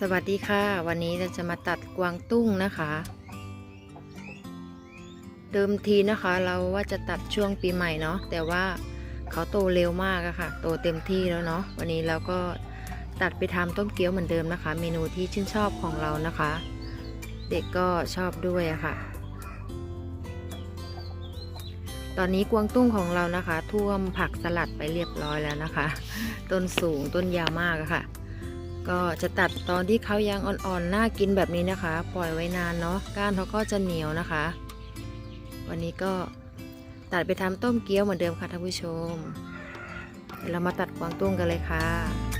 สวัสดีค่ะ วันนี้เราจะมาตัดกวางตุ้งนะคะ เดิมทีนะคะเราว่าจะตัดช่วงปีใหม่เนาะแต่ว่าเขาโตเร็วมากอะค่ะ โตเต็มที่แล้วเนาะวันนี้เราก็ตัดไปทำต้มเกี๊ยวเหมือนเดิมนะคะ เมนูที่ชื่นชอบของเรานะคะ เด็กก็ชอบด้วยอะค่ะ ตอนนี้กวางตุ้งของเรานะคะ ท่วมผักสลัดไปเรียบร้อยแล้วนะคะ ต้นสูงต้นยาวมากอะค่ะ ก็จะตัดตอนที่เขายังอ่อนๆน่ากินแบบนี้นะคะ ปล่อยไว้นานเนาะก้านเขาก็จะเหนียวนะคะ วันนี้ก็ตัดไปทำต้มเกี๊ยวเหมือนเดิมค่ะท่านผู้ชมเดี๋ยวเรามาตัดกวางตุ้งกันเลยค่ะ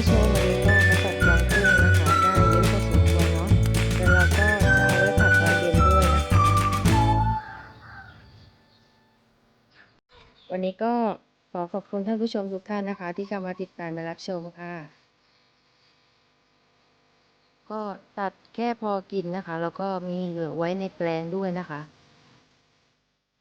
ท่านผู้ชมวันนี้ก็มาตัดกวางตุ้งนะคะ ได้เยอะพอสมควรเนาะแล้วเราก็จะเอาไว้ผัดตอนเย็นด้วยนะคะ วันนี้ก็ขอขอบคุณท่านผู้ชมทุกท่านนะคะ ที่เข้ามาติดตามและรับชมค่ะ ก็ตัดแค่พอกินนะคะ แล้วก็มีเหลือไว้ในแปลงด้วยนะคะ